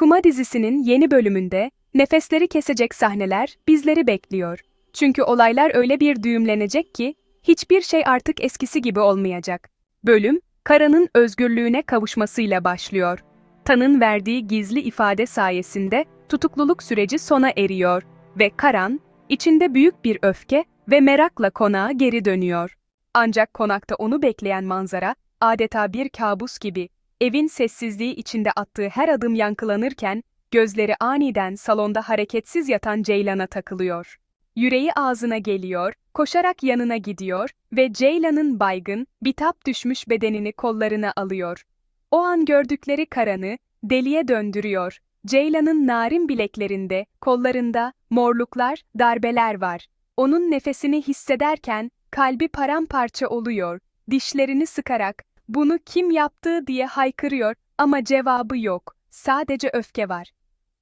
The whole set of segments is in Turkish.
Kuma dizisinin yeni bölümünde nefesleri kesecek sahneler bizleri bekliyor. Çünkü olaylar öyle bir düğümlenecek ki hiçbir şey artık eskisi gibi olmayacak. Bölüm, Kara'nın özgürlüğüne kavuşmasıyla başlıyor. Tan'ın verdiği gizli ifade sayesinde tutukluluk süreci sona eriyor ve Karan, içinde büyük bir öfke ve merakla konağa geri dönüyor. Ancak konakta onu bekleyen manzara adeta bir kabus gibi. Evin sessizliği içinde attığı her adım yankılanırken gözleri aniden salonda hareketsiz yatan Ceylan'a takılıyor. Yüreği ağzına geliyor, koşarak yanına gidiyor ve Ceylan'ın baygın, bitap düşmüş bedenini kollarına alıyor. O an gördükleri Karan'ı deliye döndürüyor. Ceylan'ın narin bileklerinde, kollarında morluklar, darbeler var. Onun nefesini hissederken kalbi paramparça oluyor. Dişlerini sıkarak bunu kim yaptı diye haykırıyor ama cevabı yok. Sadece öfke var.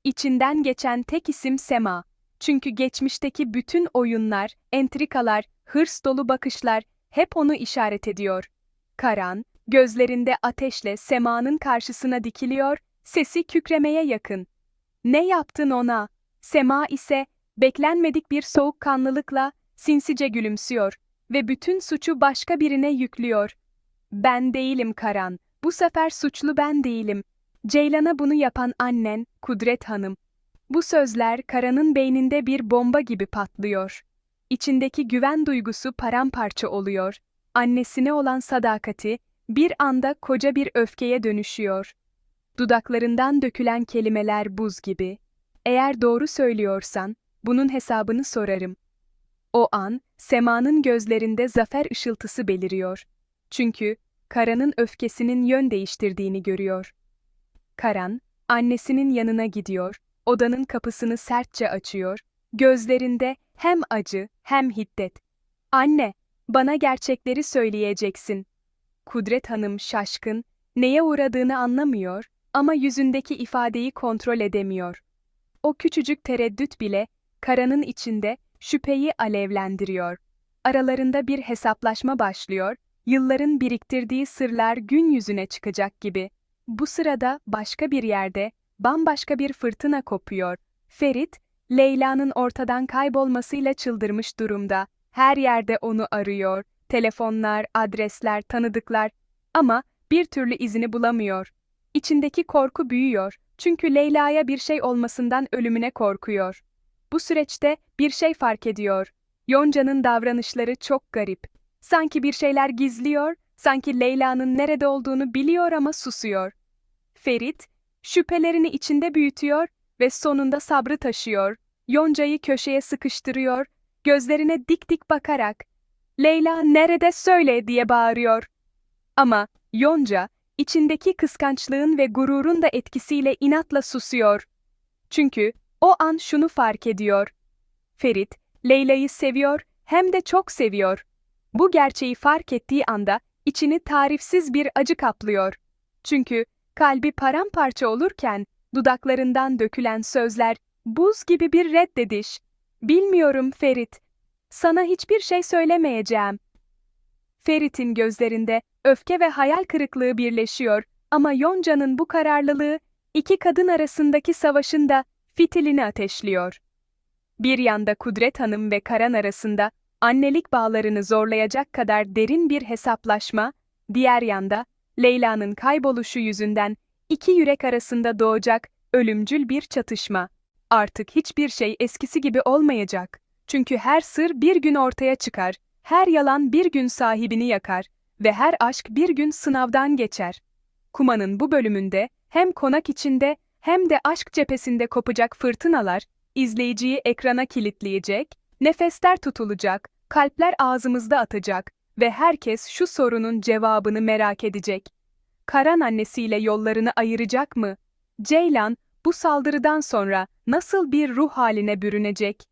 İçinden geçen tek isim Sema. Çünkü geçmişteki bütün oyunlar, entrikalar, hırs dolu bakışlar hep onu işaret ediyor. Karan, gözlerinde ateşle Sema'nın karşısına dikiliyor, sesi kükremeye yakın. Ne yaptın ona? Sema ise beklenmedik bir soğukkanlılıkla sinsice gülümsüyor ve bütün suçu başka birine yüklüyor. Ben değilim Karan, bu sefer suçlu ben değilim. Ceylan'a bunu yapan annen, Kudret Hanım. Bu sözler Karan'ın beyninde bir bomba gibi patlıyor. İçindeki güven duygusu paramparça oluyor. Annesine olan sadakati bir anda koca bir öfkeye dönüşüyor. Dudaklarından dökülen kelimeler buz gibi. Eğer doğru söylüyorsan, bunun hesabını sorarım. O an, Sema'nın gözlerinde zafer ışıltısı beliriyor. Çünkü Karan'ın öfkesinin yön değiştirdiğini görüyor. Karan, annesinin yanına gidiyor, odanın kapısını sertçe açıyor, gözlerinde hem acı hem hiddet. Anne, bana gerçekleri söyleyeceksin. Kudret Hanım şaşkın, neye uğradığını anlamıyor ama yüzündeki ifadeyi kontrol edemiyor. O küçücük tereddüt bile, Karan'ın içinde şüpheyi alevlendiriyor. Aralarında bir hesaplaşma başlıyor, yılların biriktirdiği sırlar gün yüzüne çıkacak gibi. Bu sırada başka bir yerde, bambaşka bir fırtına kopuyor. Ferit, Leyla'nın ortadan kaybolmasıyla çıldırmış durumda. Her yerde onu arıyor. Telefonlar, adresler, tanıdıklar ama bir türlü izini bulamıyor. İçindeki korku büyüyor çünkü Leyla'ya bir şey olmasından ölümüne korkuyor. Bu süreçte bir şey fark ediyor. Yonca'nın davranışları çok garip. Sanki bir şeyler gizliyor, sanki Leyla'nın nerede olduğunu biliyor ama susuyor. Ferit, şüphelerini içinde büyütüyor ve sonunda sabrı taşıyor. Yonca'yı köşeye sıkıştırıyor, gözlerine dik dik bakarak, Leyla nerede söyle diye bağırıyor. Ama Yonca, içindeki kıskançlığın ve gururun da etkisiyle inatla susuyor. Çünkü o an şunu fark ediyor. Ferit, Leyla'yı seviyor hem de çok seviyor. Bu gerçeği fark ettiği anda içini tarifsiz bir acı kaplıyor. Çünkü kalbi paramparça olurken dudaklarından dökülen sözler buz gibi bir reddediş. Bilmiyorum Ferit. Sana hiçbir şey söylemeyeceğim. Ferit'in gözlerinde öfke ve hayal kırıklığı birleşiyor ama Yonca'nın bu kararlılığı iki kadın arasındaki savaşın da fitilini ateşliyor. Bir yanda Kudret Hanım ve Karan arasında annelik bağlarını zorlayacak kadar derin bir hesaplaşma, diğer yanda Leyla'nın kayboluşu yüzünden iki yürek arasında doğacak ölümcül bir çatışma. Artık hiçbir şey eskisi gibi olmayacak. Çünkü her sır bir gün ortaya çıkar, her yalan bir gün sahibini yakar ve her aşk bir gün sınavdan geçer. Kuma'nın bu bölümünde hem konak içinde hem de aşk cephesinde kopacak fırtınalar izleyiciyi ekrana kilitleyecek, nefesler tutulacak, kalpler ağzımızda atacak ve herkes şu sorunun cevabını merak edecek. Karan annesiyle yollarını ayıracak mı? Ceylan bu saldırıdan sonra nasıl bir ruh haline bürünecek?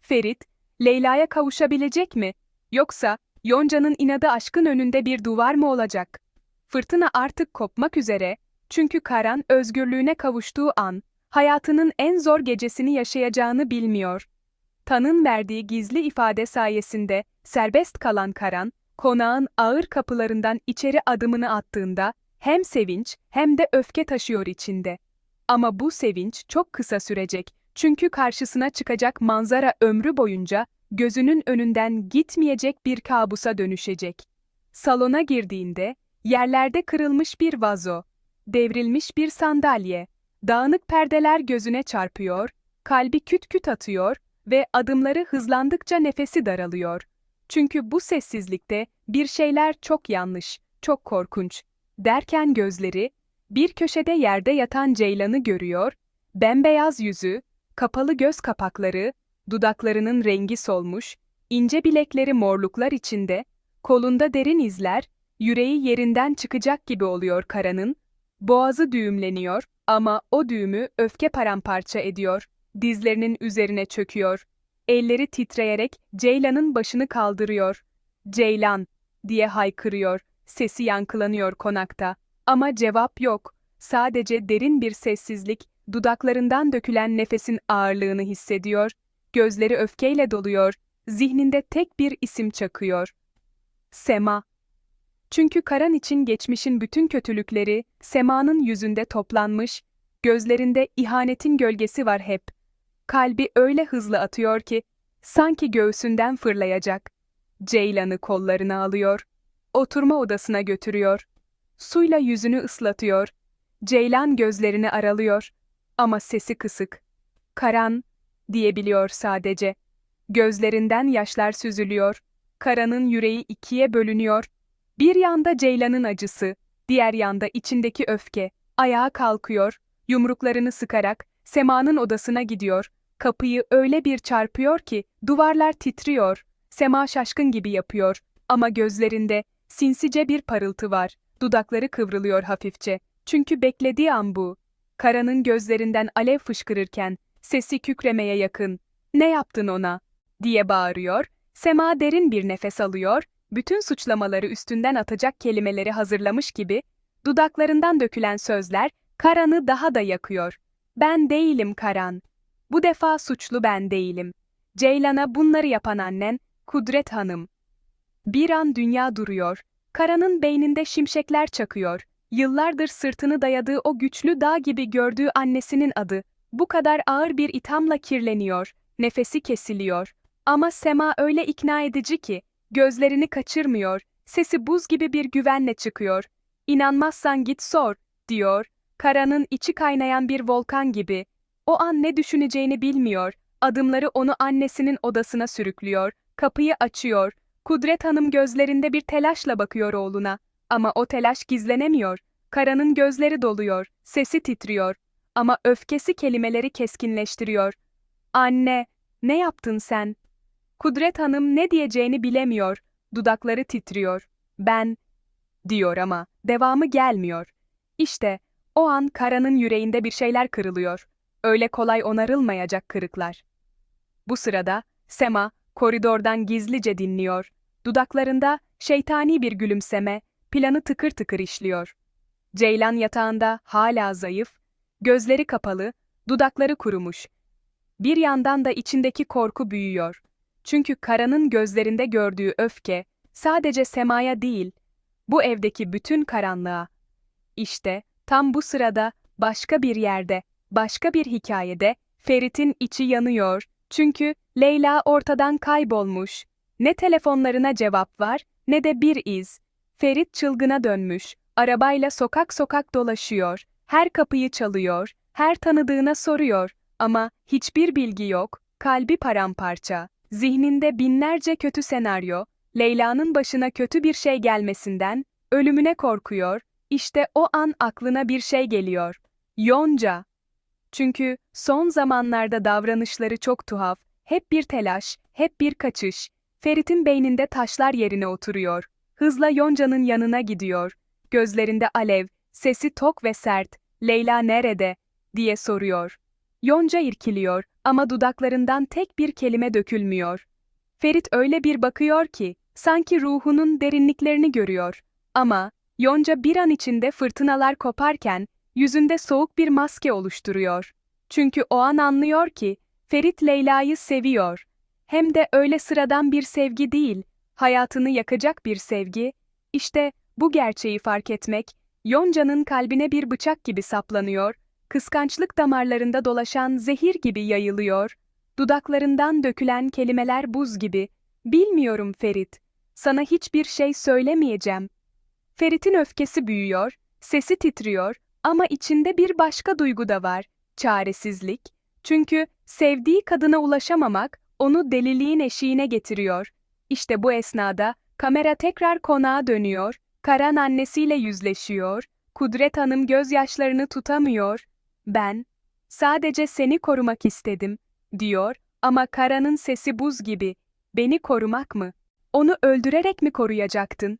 Ferit, Leyla'ya kavuşabilecek mi? Yoksa Yonca'nın inadı aşkın önünde bir duvar mı olacak? Fırtına artık kopmak üzere, çünkü Karan özgürlüğüne kavuştuğu an, hayatının en zor gecesini yaşayacağını bilmiyor. Tan'ın verdiği gizli ifade sayesinde serbest kalan Karan, konağın ağır kapılarından içeri adımını attığında hem sevinç hem de öfke taşıyor içinde. Ama bu sevinç çok kısa sürecek. Çünkü karşısına çıkacak manzara ömrü boyunca gözünün önünden gitmeyecek bir kabusa dönüşecek. Salona girdiğinde yerlerde kırılmış bir vazo, devrilmiş bir sandalye, dağınık perdeler gözüne çarpıyor, kalbi küt küt atıyor ve adımları hızlandıkça nefesi daralıyor. Çünkü bu sessizlikte bir şeyler çok yanlış, çok korkunç. Derken gözleri, bir köşede yerde yatan Ceylan'ı görüyor, bembeyaz yüzü, kapalı göz kapakları, dudaklarının rengi solmuş, ince bilekleri morluklar içinde, kolunda derin izler, yüreği yerinden çıkacak gibi oluyor Kara'nın, boğazı düğümleniyor ama o düğümü öfke paramparça ediyor, dizlerinin üzerine çöküyor. Elleri titreyerek Ceylan'ın başını kaldırıyor. Ceylan diye haykırıyor. Sesi yankılanıyor konakta. Ama cevap yok. Sadece derin bir sessizlik, dudaklarından dökülen nefesin ağırlığını hissediyor. Gözleri öfkeyle doluyor. Zihninde tek bir isim çakıyor. Sema. Çünkü Karan için geçmişin bütün kötülükleri Sema'nın yüzünde toplanmış, gözlerinde ihanetin gölgesi var hep. Kalbi öyle hızlı atıyor ki sanki göğsünden fırlayacak. Ceylan'ı kollarına alıyor. Oturma odasına götürüyor. Suyla yüzünü ıslatıyor. Ceylan gözlerini aralıyor. Ama sesi kısık. Karan, diyebiliyor sadece. Gözlerinden yaşlar süzülüyor. Karan'ın yüreği ikiye bölünüyor. Bir yanda Ceylan'ın acısı, diğer yanda içindeki öfke. Ayağa kalkıyor, yumruklarını sıkarak Sema'nın odasına gidiyor. Kapıyı öyle bir çarpıyor ki duvarlar titriyor. Sema şaşkın gibi yapıyor ama gözlerinde sinsice bir parıltı var. Dudakları kıvrılıyor hafifçe. Çünkü beklediği an bu. Karanın gözlerinden alev fışkırırken sesi kükremeye yakın. Ne yaptın ona? diye bağırıyor. Sema derin bir nefes alıyor. Bütün suçlamaları üstünden atacak kelimeleri hazırlamış gibi dudaklarından dökülen sözler Karan'ı daha da yakıyor. Ben değilim Karan. Bu defa suçlu ben değilim. Ceylan'a bunları yapan annen, Kudret Hanım. Bir an dünya duruyor. Karan'ın beyninde şimşekler çakıyor. Yıllardır sırtını dayadığı o güçlü dağ gibi gördüğü annesinin adı, bu kadar ağır bir ithamla kirleniyor, nefesi kesiliyor. Ama Sema öyle ikna edici ki, gözlerini kaçırmıyor, sesi buz gibi bir güvenle çıkıyor. İnanmazsan git sor, diyor. Karan'ın içi kaynayan bir volkan gibi. O an ne düşüneceğini bilmiyor. Adımları onu annesinin odasına sürüklüyor. Kapıyı açıyor. Kudret Hanım gözlerinde bir telaşla bakıyor oğluna. Ama o telaş gizlenemiyor. Karan'ın gözleri doluyor, sesi titriyor. Ama öfkesi kelimeleri keskinleştiriyor. Anne, ne yaptın sen? Kudret Hanım ne diyeceğini bilemiyor. Dudakları titriyor. Ben, diyor ama devamı gelmiyor. İşte o an Kara'nın yüreğinde bir şeyler kırılıyor. Öyle kolay onarılmayacak kırıklar. Bu sırada Sema koridordan gizlice dinliyor. Dudaklarında şeytani bir gülümseme, planı tıkır tıkır işliyor. Ceylan yatağında hala zayıf, gözleri kapalı, dudakları kurumuş. Bir yandan da içindeki korku büyüyor. Çünkü Kara'nın gözlerinde gördüğü öfke sadece Sema'ya değil, bu evdeki bütün karanlığa. İşte tam bu sırada başka bir yerde, başka bir hikayede Ferit'in içi yanıyor. Çünkü Leyla ortadan kaybolmuş. Ne telefonlarına cevap var ne de bir iz. Ferit çılgına dönmüş. Arabayla sokak sokak dolaşıyor. Her kapıyı çalıyor, her tanıdığına soruyor ama hiçbir bilgi yok. Kalbi paramparça. Zihninde binlerce kötü senaryo, Leyla'nın başına kötü bir şey gelmesinden, ölümüne korkuyor, işte o an aklına bir şey geliyor. Yonca. Çünkü son zamanlarda davranışları çok tuhaf, hep bir telaş, hep bir kaçış. Ferit'in beyninde taşlar yerine oturuyor. Hızla Yonca'nın yanına gidiyor. Gözlerinde alev, sesi tok ve sert. Leyla nerede? diye soruyor. Yonca irkiliyor ama dudaklarından tek bir kelime dökülmüyor. Ferit öyle bir bakıyor ki, sanki ruhunun derinliklerini görüyor. Ama Yonca bir an içinde fırtınalar koparken, yüzünde soğuk bir maske oluşturuyor. Çünkü o an anlıyor ki, Ferit Leyla'yı seviyor. Hem de öyle sıradan bir sevgi değil, hayatını yakacak bir sevgi. İşte bu gerçeği fark etmek, Yonca'nın kalbine bir bıçak gibi saplanıyor, kıskançlık damarlarında dolaşan zehir gibi yayılıyor. Dudaklarından dökülen kelimeler buz gibi. Bilmiyorum Ferit. Sana hiçbir şey söylemeyeceğim. Ferit'in öfkesi büyüyor, sesi titriyor ama içinde bir başka duygu da var. Çaresizlik. Çünkü sevdiği kadına ulaşamamak onu deliliğin eşiğine getiriyor. İşte bu esnada kamera tekrar konağa dönüyor, Karan annesiyle yüzleşiyor, Kudret Hanım gözyaşlarını tutamıyor. Ben, sadece seni korumak istedim, diyor ama Karan'ın sesi buz gibi. Beni korumak mı? Onu öldürerek mi koruyacaktın?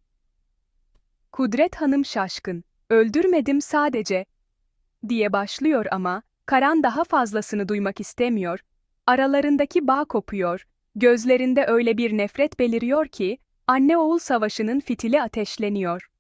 Kudret Hanım şaşkın. Öldürmedim sadece. Diye başlıyor ama, Karan daha fazlasını duymak istemiyor. Aralarındaki bağ kopuyor. Gözlerinde öyle bir nefret beliriyor ki, anne-oğul savaşının fitili ateşleniyor.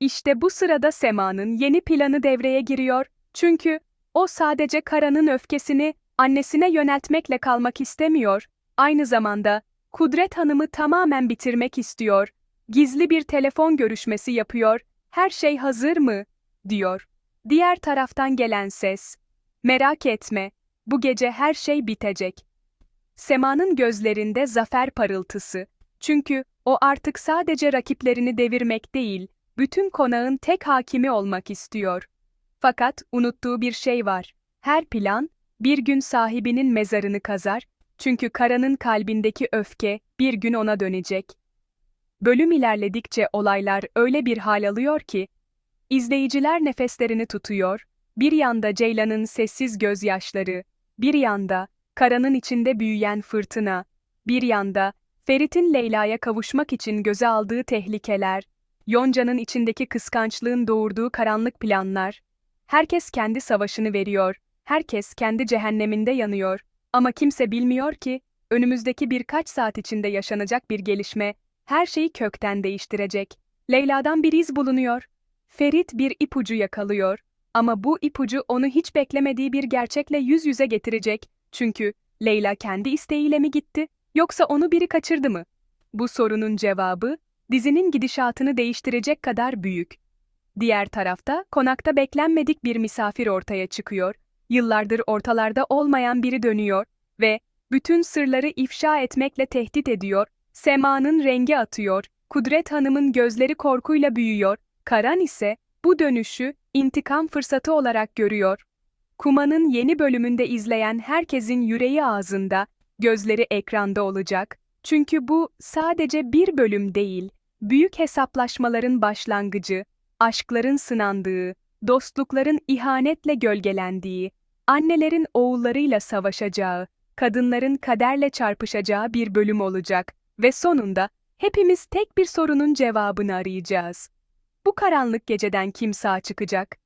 İşte bu sırada Sema'nın yeni planı devreye giriyor. Çünkü o sadece Karan'ın öfkesini annesine yöneltmekle kalmak istemiyor. Aynı zamanda Kudret Hanım'ı tamamen bitirmek istiyor. Gizli bir telefon görüşmesi yapıyor. Her şey hazır mı? diyor. Diğer taraftan gelen ses. Merak etme, bu gece her şey bitecek. Sema'nın gözlerinde zafer parıltısı. Çünkü o artık sadece rakiplerini devirmek değil, bütün konağın tek hakimi olmak istiyor. Fakat unuttuğu bir şey var. Her plan, bir gün sahibinin mezarını kazar, çünkü Kara'nın kalbindeki öfke bir gün ona dönecek. Bölüm ilerledikçe olaylar öyle bir hal alıyor ki, izleyiciler nefeslerini tutuyor, bir yanda Ceylan'ın sessiz gözyaşları, bir yanda Kara'nın içinde büyüyen fırtına, bir yanda Ferit'in Leyla'ya kavuşmak için göze aldığı tehlikeler, Yonca'nın içindeki kıskançlığın doğurduğu karanlık planlar. Herkes kendi savaşını veriyor, herkes kendi cehenneminde yanıyor. Ama kimse bilmiyor ki, önümüzdeki birkaç saat içinde yaşanacak bir gelişme, her şeyi kökten değiştirecek. Leyla'dan bir iz bulunuyor. Ferit bir ipucu yakalıyor. Ama bu ipucu onu hiç beklemediği bir gerçekle yüz yüze getirecek. Çünkü Leyla kendi isteğiyle mi gitti, yoksa onu biri kaçırdı mı? Bu sorunun cevabı, dizinin gidişatını değiştirecek kadar büyük. Diğer tarafta, konakta beklenmedik bir misafir ortaya çıkıyor. Yıllardır ortalarda olmayan biri dönüyor ve bütün sırları ifşa etmekle tehdit ediyor. Sema'nın rengi atıyor, Kudret Hanım'ın gözleri korkuyla büyüyor, Karan ise bu dönüşü intikam fırsatı olarak görüyor. Kuma'nın yeni bölümünde izleyen herkesin yüreği ağzında, gözleri ekranda olacak. Çünkü bu sadece bir bölüm değil, büyük hesaplaşmaların başlangıcı, aşkların sınandığı, dostlukların ihanetle gölgelendiği, annelerin oğullarıyla savaşacağı, kadınların kaderle çarpışacağı bir bölüm olacak ve sonunda hepimiz tek bir sorunun cevabını arayacağız. Bu karanlık geceden kim sağ çıkacak?